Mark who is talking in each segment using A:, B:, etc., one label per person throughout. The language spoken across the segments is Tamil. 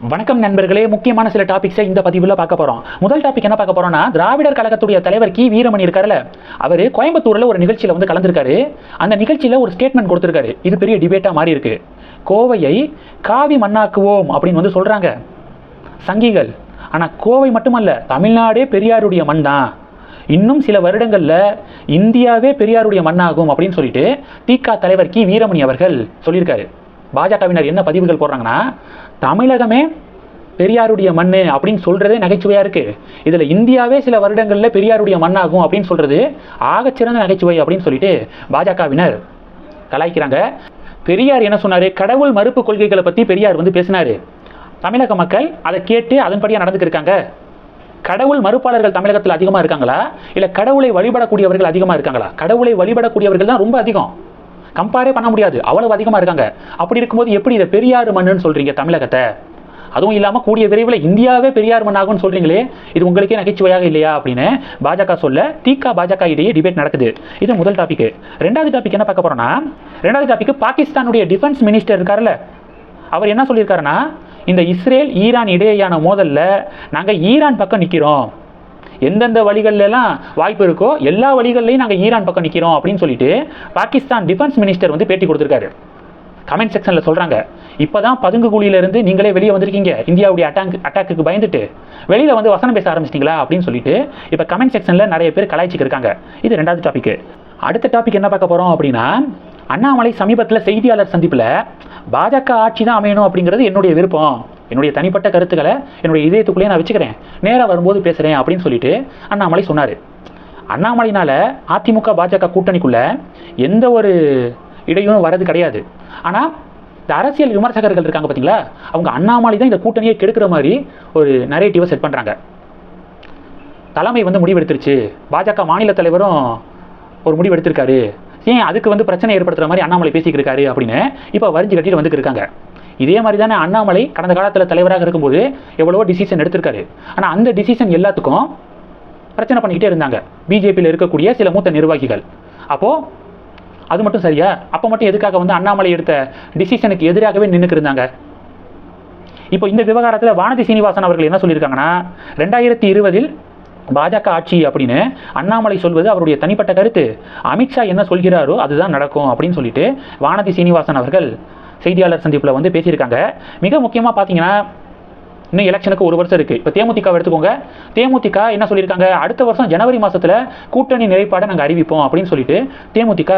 A: வணக்கம் நண்பர்களே முக்கியமான சில டாபிக்ஸை இந்த பதிவில் பார்க்க போகிறோம் முதல் டாபிக் என்ன பார்க்க போகிறோம்னா திராவிடர் கழகத்துடைய தலைவர் கி. வீரமணி இருக்கார்ல அவர் கோயம்புத்தூரில் ஒரு நிகழ்ச்சியில் வந்து கலந்துருக்காரு. அந்த நிகழ்ச்சியில் ஒரு ஸ்டேட்மெண்ட் கொடுத்துருக்காரு. இது பெரிய டிபேட்டாக மாறி இருக்கு. கோவையை காவி மண்ணாக்குவோம் அப்படின்னு வந்து சொல்கிறாங்க சங்கிகள். ஆனால் கோவை மட்டுமல்ல தமிழ்நாடே பெரியாருடைய மண் தான். இன்னும் சில வருடங்களில் இந்தியாவே பெரியாருடைய மண்ணாகும் அப்படின்னு சொல்லிட்டு திக தலைவர் கி. வீரமணி அவர்கள் சொல்லியிருக்காரு. பாஜகவினர் என்ன பதிவுகள் போடுறாங்கன்னா தமிழகமே பெரியாருடைய மண் அப்படின்னு சொல்கிறதே நகைச்சுவையாக இருக்குது இதில் இந்தியாவே சில வருடங்களில் பெரியாருடைய மண்ணாகும் அப்படின்னு சொல்கிறது ஆகச்சிறந்த நகைச்சுவை அப்படின்னு சொல்லிட்டு பாஜகவினர் கலாய்க்கிறாங்க. பெரியார் என்ன சொன்னார்? கடவுள் மறுப்பு கொள்கைகளை பற்றி பெரியார் வந்து பேசினார். தமிழக மக்கள் அதை கேட்டு அதன்படியாக நடந்துக்கிருக்காங்க கடவுள் மறுப்பாளர்கள் தமிழகத்தில் அதிகமாக இருக்காங்களா? இல்லை கடவுளை வழிபடக்கூடியவர்கள் அதிகமாக இருக்காங்களா? கடவுளை வழிபடக்கூடியவர்கள் தான் ரொம்ப அதிகம். கம்பேரே பண்ண முடியாது. அவ்வளவு அதிகமாக இருக்காங்க. அப்படி இருக்கும்போது எப்படி இதை பெரியார் மண்ணுன்னு சொல்கிறீங்க தமிழகத்தை? அதுவும் இல்லாமல் கூடிய விரைவில் இந்தியாவே பெரியார் மண்ணாகும்னு சொல்கிறீங்களே இது உங்களுக்கே நகைச்சுவையாக இல்லையா அப்படின்னு பாஜக சொல்ல திக பாஜக இடையே டிபேட் நடக்குது. இது முதல் டாபிக் ரெண்டாவது டாபிக் என்ன பார்க்க போகிறோன்னா ரெண்டாவது டாபிக் பாகிஸ்தானுடைய டிஃபென்ஸ் மினிஸ்டர் இருக்கார்ல அவர் என்ன சொல்லியிருக்காருன்னா இந்த இஸ்ரேல் ஈரான் இடையேயான மோதலில் நாங்கள் ஈரான் பக்கம் நிற்கிறோம் எந்தெந்த வழிகள்லாம் வாய்ப்பு இருக்கோ எல்லா வழிகள்லையும் நாங்கள் ஈரான் பக்கம் நிற்கிறோம் அப்படின்னு சொல்லிட்டு பாகிஸ்தான் டிஃபென்ஸ் மினிஸ்டர் வந்து பேட்டி கொடுத்துருக்காரு. கமெண்ட் செக்ஷனில் சொல்கிறாங்க இப்போ தான் பதுங்கு குழியிலேருந்து நீங்களே வெளியே வந்திருக்கீங்க. இந்தியாவுடைய அட்டாக் அட்டாக்குக்கு பயந்துட்டு வெளியில் வந்து வசனம் பேச ஆரம்பிச்சிட்டிங்களா அப்படின்னு சொல்லிட்டு இப்போ கமெண்ட் செக்ஷனில் நிறைய பேர் கலாய்ச்சிக்கு இருக்காங்க. இது ரெண்டாவது டாபிக் அடுத்த டாபிக் என்ன பார்க்க போகிறோம் அப்படின்னா அண்ணாமலை சமீபத்தில் செய்தியாளர் சந்திப்பில் பாஜக ஆட்சி தான் அமையணும் அப்படிங்கிறது என்னுடைய விருப்பம். என்னுடைய தனிப்பட்ட கருத்துக்களை என்னுடைய இதயத்துக்குள்ளேயே நான் வச்சுக்கிறேன். நேராக வரும்போது பேசுகிறேன் அப்படின்னு சொல்லிட்டு அண்ணாமலை சொன்னார். அண்ணாமலைனால அதிமுக பாஜக கூட்டணிக்குள்ள எந்த ஒரு இடையும் வர்றது கிடையாது. ஆனால் இந்த அரசியல் விமர்சகர்கள் இருக்காங்க பார்த்தீங்களா அவங்க அண்ணாமலை தான் இந்த கூட்டணியை கெடுக்கிற மாதிரி ஒரு நரேட்டிவை செட் பண்ணுறாங்க தலைமை வந்து முடிவெடுத்துருச்சு. பாஜக மாநில தலைவரும் ஒரு முடிவு எடுத்திருக்காரு ஏன் அதுக்கு வந்து பிரச்சனை ஏற்படுத்துகிற மாதிரி அண்ணாமலை பேசிக்கிட்டு இருக்காரு அப்படின்னு இப்போ வரிஞ்சு கட்டிட்டு வந்துட்டு இருக்காங்க. இதே மாதிரி தானே அண்ணாமலை கடந்த காலத்தில் தலைவராக இருக்கும்போது எவ்வளவோ டிசிஷன் எடுத்திருக்காரு. ஆனால் அந்த டிசிஷன் எல்லாத்துக்கும் பிரச்சனை பண்ணிக்கிட்டே இருந்தாங்க. பிஜேபியில் இருக்கக்கூடிய சில மூத்த நிர்வாகிகள். அப்போது அது மட்டும் சரியா? அப்போ மட்டும் எதுக்காக வந்து அண்ணாமலை எடுத்த டிசிஷனுக்கு எதிராகவே நின்றுக்கு இருந்தாங்க? இப்போ இந்த விவகாரத்தில் வானதி சீனிவாசன் அவர்கள் என்ன சொல்லியிருக்காங்கன்னா ரெண்டாயிரத்தி இருபதில் பாஜக ஆட்சி அப்படின்னு அண்ணாமலை சொல்வது அவருடைய தனிப்பட்ட கருத்து. அமித்ஷா என்ன சொல்கிறாரோ அதுதான் நடக்கும் அப்படின்னு சொல்லிட்டு வானதி சீனிவாசன் அவர்கள் செய்தியாளர் சந்திப்பில் வந்து பேசியிருக்காங்க. மிக முக்கியமாக பார்த்தீங்கன்னா இன்னும் எலெக்ஷனுக்கு ஒரு வருஷம் இருக்குது இப்போ தேமுதிக எடுத்துக்கோங்க. தேமுதிக என்ன சொல்லியிருக்காங்க? அடுத்த வருஷம் ஜனவரி மாதத்தில் கூட்டணி நிலைப்பாடை நாங்கள் அறிவிப்போம் அப்படின்னு சொல்லிட்டு தேமுதிக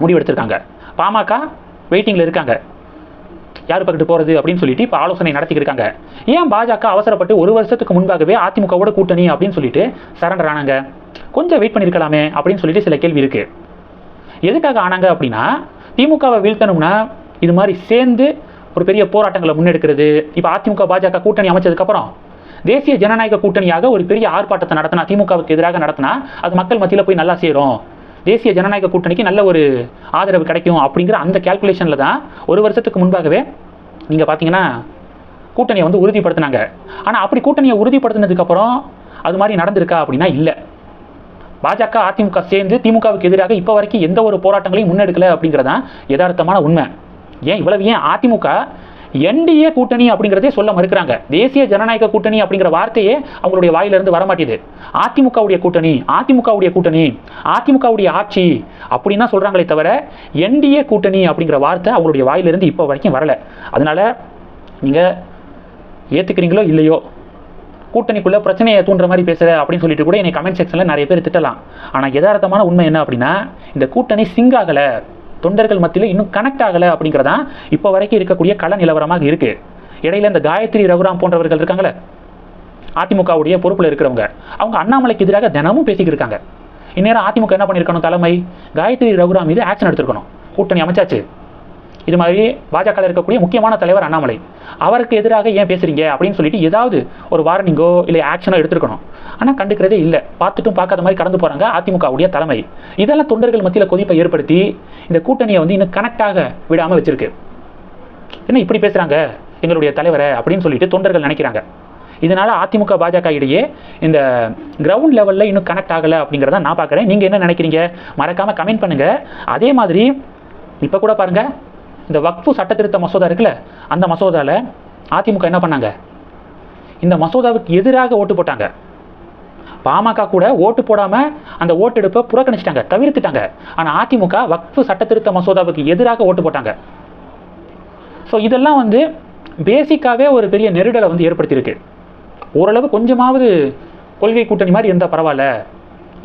A: முடிவெடுத்திருக்காங்க. பாமக வெயிட்டிங்கில் இருக்காங்க. யார் பக்கத்து போகிறது அப்படின்னு சொல்லிட்டு இப்போ ஆலோசனை நடத்திக்கிருக்காங்க ஏன் பாஜக அவசரப்பட்டு ஒரு வருஷத்துக்கு முன்பாகவே அதிமுகவோட கூட்டணி அப்படின்னு சொல்லிட்டு சரண்டர் ஆனாங்க? கொஞ்சம் வெயிட் பண்ணியிருக்கலாமே அப்படின்னு சொல்லிட்டு சில கேள்வி இருக்குது எதுக்காக ஆனாங்க அப்படின்னா திமுகவை வீழ்த்தணும்னா இது மாதிரி சேர்ந்து ஒரு பெரிய போராட்டங்களை முன்னெடுக்கிறது. இப்போ அதிமுக பாஜக கூட்டணி அமைச்சதுக்கப்புறம் தேசிய ஜனநாயக கூட்டணியாக ஒரு பெரிய ஆர்ப்பாட்டத்தை நடத்தினா திமுகவுக்கு எதிராக நடத்தினா அது மக்கள் மத்தியில் போய் நல்லா சேரும். தேசிய ஜனநாயக கூட்டணிக்கு நல்ல ஒரு ஆதரவு கிடைக்கும் அப்படிங்கிற அந்த கேல்குலேஷனில் தான் ஒரு வருஷத்துக்கு முன்பாகவே நீங்கள் பார்த்தீங்கன்னா கூட்டணியை வந்து உறுதிப்படுத்தினாங்க. ஆனால் அப்படி கூட்டணியை உறுதிப்படுத்தினதுக்கப்புறம் அது மாதிரி நடந்திருக்கா அப்படின்னா இல்லை. பாஜக அதிமுக சேர்ந்து திமுகவுக்கு எதிராக இப்போ வரைக்கும் எந்த ஒரு போராட்டங்களையும் முன்னெடுக்கலை அப்படிங்கிறதான் யதார்த்தமான உண்மை. ஏன் இவ்வளவு ஏன் அதிமுக என்டிஏ கூட்டணி அப்படிங்கிறதே சொல்ல மறுக்கிறாங்க. தேசிய ஜனநாயக கூட்டணி அப்படிங்கிற வார்த்தையே அவங்களுடைய வாயிலிருந்து வரமாட்டேது. அதிமுகவுடைய கூட்டணி அதிமுகவுடைய கூட்டணி அதிமுகவுடைய ஆட்சி அப்படின்னா சொல்கிறாங்களே தவிர என்டிஏ கூட்டணி அப்படிங்கிற வார்த்தை அவங்களுடைய வாயிலிருந்து இப்போ வரைக்கும் வரல. அதனால் நீங்கள் ஏற்றுக்கிறீங்களோ இல்லையோ கூட்டணிக்குள்ளே பிரச்சனையை தூண்டுற மாதிரி பேசுகிற அப்படின்னு சொல்லிட்டு கூட என்னை கமெண்ட் செக்ஷனில் நிறைய பேர் திட்டலாம். ஆனால் யதார்த்தமான உண்மை என்ன அப்படின்னா இந்த கூட்டணி சிங்காகலை. தொண்டர்கள் மத்தியில் இன்னும் கனெக்ட் ஆகலை அப்படிங்கிறதான் இப்போ வரைக்கும் இருக்கக்கூடிய கள நிலவரமாக இருக்குது இடையில இந்த காயத்ரி ரகுராம் போன்றவர்கள் இருக்காங்களே அதிமுகவுடைய பொறுப்பில் இருக்கிறவங்க. அவங்க அண்ணாமலைக்கு எதிராக தினமும் பேசிக்கிட்டு இருக்காங்க. இந்நேரம் அதிமுக என்ன பண்ணியிருக்கணும் தலைமை? காயத்ரி ரகுராம் மீது ஆக்ஷன் எடுத்திருக்கணும். கூட்டணி அமைச்சாச்சு. இது மாதிரி பாஜக இருக்கக்கூடிய முக்கியமான தலைவர் அண்ணாமலை. அவருக்கு எதிராக ஏன் பேசுகிறீங்க அப்படின்னு சொல்லிட்டு ஏதாவது ஒரு வார்னிங்கோ இல்லை ஆக்ஷனோ எடுத்துருக்கணும். ஆனால் கண்டுக்கிறதே இல்லை. பார்த்துட்டும் பார்க்காத மாதிரி கடந்து போகிறாங்க அதிமுகவுடைய தலைமை. இதெல்லாம் தொண்டர்கள் மத்தியில் கொதிப்பை ஏற்படுத்தி இந்த கூட்டணியை வந்து இன்னும் கனெக்டாக விடாமல் வச்சிருக்கு. என்ன இப்படி பேசுகிறாங்க எங்களுடைய தலைவரை அப்படின்னு சொல்லிட்டு தொண்டர்கள் நினைக்கிறாங்க. இதனால் அதிமுக பாஜக இடையே இந்த கிரவுண்ட் லெவலில் இன்னும் கனெக்ட் ஆகலை அப்படிங்கிறத நான் பார்க்குறேன். நீங்கள் என்ன நினைக்கிறீங்க? மறக்காமல் கமெண்ட் பண்ணுங்கள் அதே மாதிரி இப்போ கூட பாருங்கள் இந்த வக்ஃபு சட்டத்திருத்த மசோதா இருக்குல்ல அந்த மசோதாவில் அதிமுக என்ன பண்ணாங்க? இந்த மசோதாவுக்கு எதிராக ஓட்டு போட்டாங்க. பாமக கூட ஓட்டு போடாமல் அந்த ஓட்டெடுப்பை புறக்கணிச்சிட்டாங்க தவிர்த்துட்டாங்க. ஆனால் அதிமுக வக்ஃபு சட்ட திருத்த மசோதாவுக்கு எதிராக ஓட்டு போட்டாங்க. ஸோ இதெல்லாம் வந்து பேசிக்காகவே ஒரு பெரிய நெருடலை வந்து ஏற்படுத்தியிருக்கு. ஓரளவு கொஞ்சமாவது கொள்கை கூட்டணி மாதிரி இருந்தால் பரவாயில்ல.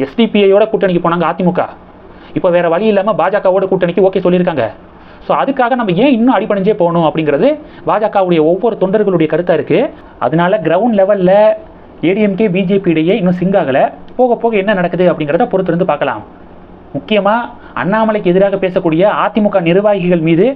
A: எஸ்டிபிஐயோட கூட்டணிக்கு போனாங்க அதிமுக. இப்போ வேறு வழி இல்லாமல் பாஜகவோட கூட்டணிக்கு ஓகே சொல்லியிருக்காங்க. ஸோ அதுக்காக நம்ம ஏன் இன்னும் அடிபணிஞ்சே போகணும் அப்படிங்கிறது பாஜகவுடைய ஒவ்வொரு தொண்டர்களுடைய கருத்தாக இருக்குது அதனால கிரவுண்ட் லெவலில் ஏடிஎம்கே பிஜேபி இடையே இன்னும் சிங்க் ஆகலை. போக போக என்ன நடக்குது அப்படிங்கிறத பொறுத்திருந்து பார்க்கலாம். முக்கியமாக அண்ணாமலைக்கு எதிராக பேசக்கூடிய அதிமுக நிர்வாகிகள் மீது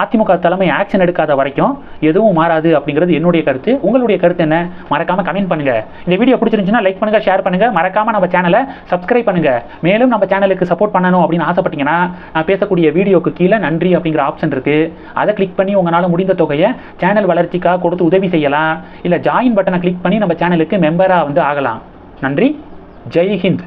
A: அதிமுக தலைமை ஆக்ஷன் எடுக்காத வரைக்கும் எதுவும் மாறாது அப்படிங்கிறது என்னுடைய கருத்து. உங்களுடைய கருத்து என்ன? மறக்காமல் கமெண்ட் பண்ணுங்கள் இந்த வீடியோ பிடிச்சிருந்துச்சுன்னா லைக் பண்ணுங்கள் ஷேர் பண்ணுங்கள் மறக்காமல் நம்ம சேனலை சப்ஸ்கிரைப் பண்ணுங்கள் மேலும் நம்ம சேனலுக்கு சப்போர்ட் பண்ணணும் அப்படின்னு ஆசைப்பட்டீங்கன்னா நான் பேசக்கூடிய வீடியோக்கு கீழே நன்றி அப்படிங்கிற ஆப்ஷன் இருக்குது அதை கிளிக் பண்ணி உங்களால் முடிந்த தொகையை சேனல் வளர்ச்சிக்காக கொடுத்து உதவி செய்யலாம். இல்லை ஜாயின் பட்டனை கிளிக் பண்ணி நம்ம சேனலுக்கு மெம்பராக வந்து ஆகலாம். நன்றி. ஜெய் ஹிந்த்.